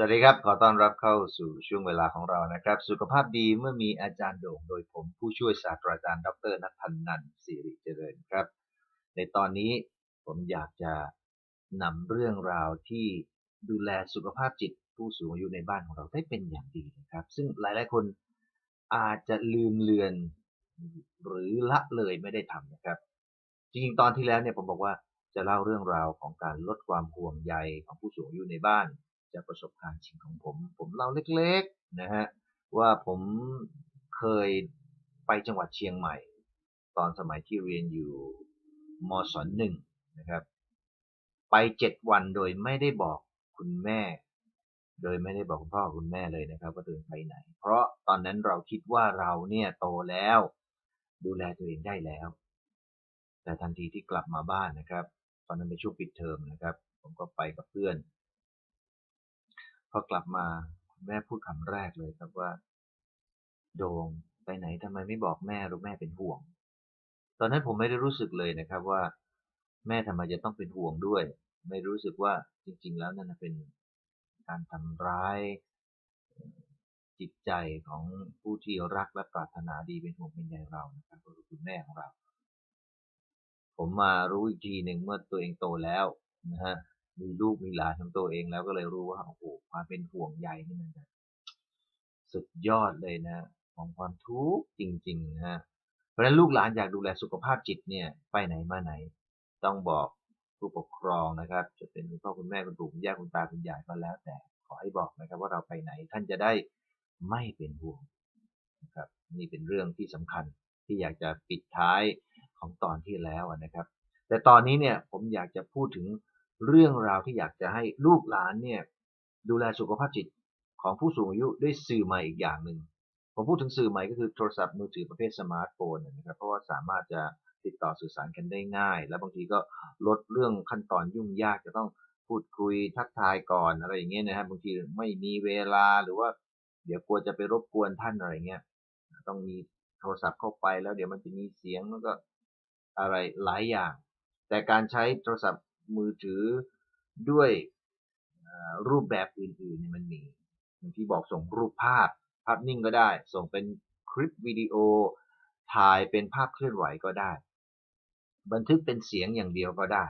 สวัสดีครับ ขอต้อนรับเข้าสู่ช่วงเวลาของเรานะครับ สุขภาพดีเมื่อมีอาจารย์โด่งโดยผมผู้ช่วยศาสตราจารย์ ดรนัทพันนันสิริเจริญครับ ในตอนนี้ผมอยากจะนำเรื่องราวที่ดูแลสุขภาพจิตผู้สูงอายุในบ้านของเราได้เป็นอย่างดีนะครับ ซึ่งหลายๆคนอาจจะลืมเลือน หรือละเลยไม่ได้ทำนะครับ จริงๆตอนที่แล้วเนี่ยผมบอกว่าจะเล่าเรื่องราวของการลดความห่วงใยของผู้สูงอายุในบ้าน จากประสบการณ์จริงของผม ผมเล่าเล็กๆนะฮะว่าผมเคยไปจังหวัดเชียงใหม่ ตอนสมัยที่เรียนอยู่มศหนึ่งนะครับ ไปเจ็ดวันโดยไม่ได้บอกคุณแม่ โดยไม่ได้บอกคุณพ่อคุณแม่เลยนะครับ ว่าตัวเองไปไหน เพราะตอนนั้นเราคิดว่าเราเนี่ยโตแล้ว ดูแลตัวเองได้แล้ว แต่ทันทีที่กลับมาบ้านนะครับ ตอนนั้นเป็นช่วงปิดเทอมนะครับ ผมก็ไปกับเพื่อน พอกลับมาคุณแม่พูดคำแรกเลยครับว่า โดงไปไหนทำไมไม่บอกแม่หรือแม่เป็นห่วง ตอนนั้นผมไม่ได้รู้สึกเลยนะครับว่า แม่ทำไมจะต้องเป็นห่วงด้วย ไม่รู้สึกว่าจริง ๆ แล้วนั่นเป็นการทำร้ายจิตใจของผู้ที่รักและปรารถนาดีเป็นห่วงเป็นใยเรานะครับก็คือคุณแม่ของเรา ผมมารู้อีกทีหนึ่งเมื่อตัวเองโตแล้วนะฮะ มีลูกมีหลานของตัวเองแล้วก็เลยรู้ว่าโอ้โหความเป็นห่วงใยนี่มันสุดยอดเลยนะ ของความทุกข์จริง ๆ นะฮะเพราะฉะนั้นลูกหลานอยากดูแลสุขภาพจิตเนี่ย ไปไหนมาไหน ต้องบอกผู้ปกครองนะครับ จะเป็นคุณพ่อคุณแม่คุณปู่คุณย่าคุณตาคุณยายก็แล้ว แต่ขอให้บอกนะครับ ว่าเราไปไหนท่านจะได้ไม่เป็นห่วงนะครับ นี่เป็นเรื่องที่สำคัญที่อยากจะปิดท้ายของตอนที่แล้วนะครับ แต่ตอนนี้เนี่ยผมอยากจะพูดถึง เรื่องราวที่อยากจะให้ลูกหลานเนี่ยดูแลสุขภาพจิตของผู้สูงอายุด้วยสื่อใหม่อีกอย่างหนึ่งผมพูดถึงสื่อใหม่ก็คือโทรศัพท์มือถือประเภทสมาร์ทโฟนนะครับเพราะว่าสามารถจะติดต่อสื่อสารกันได้ง่าย และบางทีก็ลดเรื่องขั้นตอนยุ่งยากจะต้องพูดคุยทักทายก่อนอะไรอย่างเงี้ยนะครับบางทีไม่มีเวลาหรือว่า เดี๋ยวกลัวจะไปรบกวนท่านอะไรเงี้ยต้องมีโทรศัพท์เข้าไปแล้วเดี๋ยวมันจะมีเสียงแล้วก็อะไรหลายอย่าง แต่การใช้โทรศัพท์ มือถือด้วยรูปแบบอื่นๆเนี่ยมันมีอย่างที่บอกส่งรูปภาพ ภาพนิ่งก็ได้ ส่งเป็นคลิปวิดีโอถ่ายเป็นภาพเคลื่อนไหวก็ได้ บันทึกเป็นเสียงอย่างเดียวก็ได้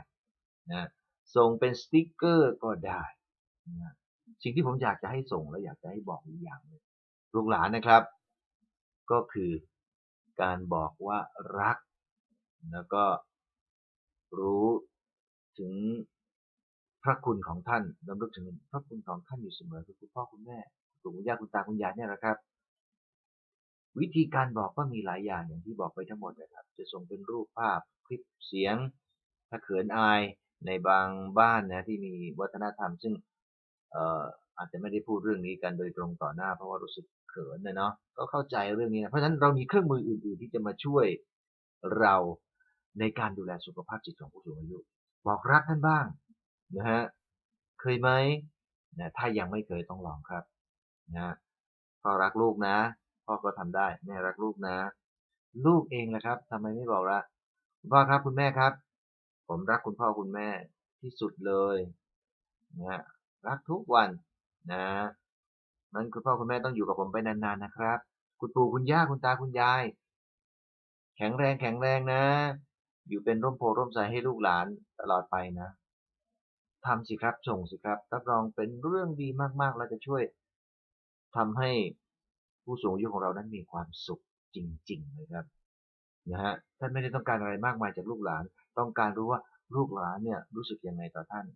นะส่งเป็นสติ๊กเกอร์ก็ได้นะสิ่งที่ผมอยากจะให้ส่งและอยากจะให้บอกอีกอย่างเลยลูกหลานนะครับ ก็คือการบอกว่ารัก แล้วก็รู้ ถึงพระคุณของท่านรำลึกถึงพระคุณของท่านอยู่เสมอคือคุณพ่อคุณแม่คุณย่าคุณตาคุณยายเนี่ยนะครับ วิธีการบอกก็มีหลายอย่างอย่างที่บอกไปทั้งหมดนะครับ จะส่งเป็นรูปภาพคลิปเสียง ถ้าเขินอายในบางบ้านนะที่มีวัฒนธรรม ซึ่งเอ่ออาจจะไม่ได้พูดเรื่องนี้กันโดยตรงต่อหน้า เพราะว่ารู้สึกเขินนะเนาะก็เข้าใจเรื่องนี้นะเพราะฉะนั้นเรามีเครื่องมืออื่น ๆ ที่จะมาช่วยเราในการดูแลสุขภาพจิตของผู้สูงอายุ บอกรักท่านบ้างนะฮะเคยไหมนะถ้ายังไม่เคยต้องลองครับนะพ่อรักลูกนะพ่อก็ทำได้แม่รักลูกนะ ลูกเองนะครับทำไมไม่บอกละคุณพ่อครับคุณแม่ครับ ผมรักคุณพ่อคุณแม่ที่สุดเลยนะรักทุกวันนะมันคุณพ่อคุณแม่ต้องอยู่กับผมไปนานๆนะครับ คุณปู่คุณย่าคุณตาคุณยาย แข็งแรงแข็งแรงนะ อยู่เป็นร่มโพร่มใสให้ลูกหลานตลอดไปนะทำสิครับส่งสิครับรับรองเป็นเรื่องดีมากๆ แล้วจะช่วยทำให้ผู้สูงอายุของเรานั้นมีความสุขจริงๆเลยครับนะฮะท่านไม่ได้ต้องการอะไรมากมายจากลูกหลาน ต้องการรู้ว่าลูกหลานเนี่ยรู้สึกยังไงต่อท่าน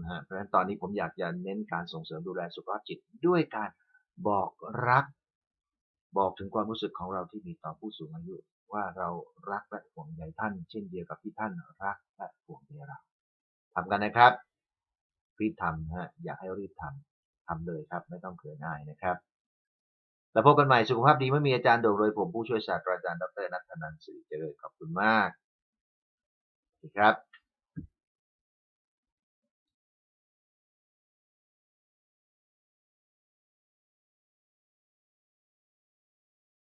นะฮะเพราะฉะนั้นตอนนี้ผมอยากจะเน้นการส่งเสริมดูแลสุขภาพจิตด้วยการบอกรัก บอกถึงความรู้สึกของเราที่มีต่อผู้สูงอายุ ว่าเรารักและห่วงใยท่าน เช่นเดียวกับที่ท่านรักและห่วงใยเราทำกันนะครับ รีบทำนะฮะอยากให้รีบทำทำเลยครับ ไม่ต้องเขินอายนะครับแล้วพบกันใหม่สุขภาพดีไม่มีอาจารย์โด่งโดยผมผู้ช่วยศาสตราจารย์ดรนัทนันสิริเจริญขอบคุณมากครับ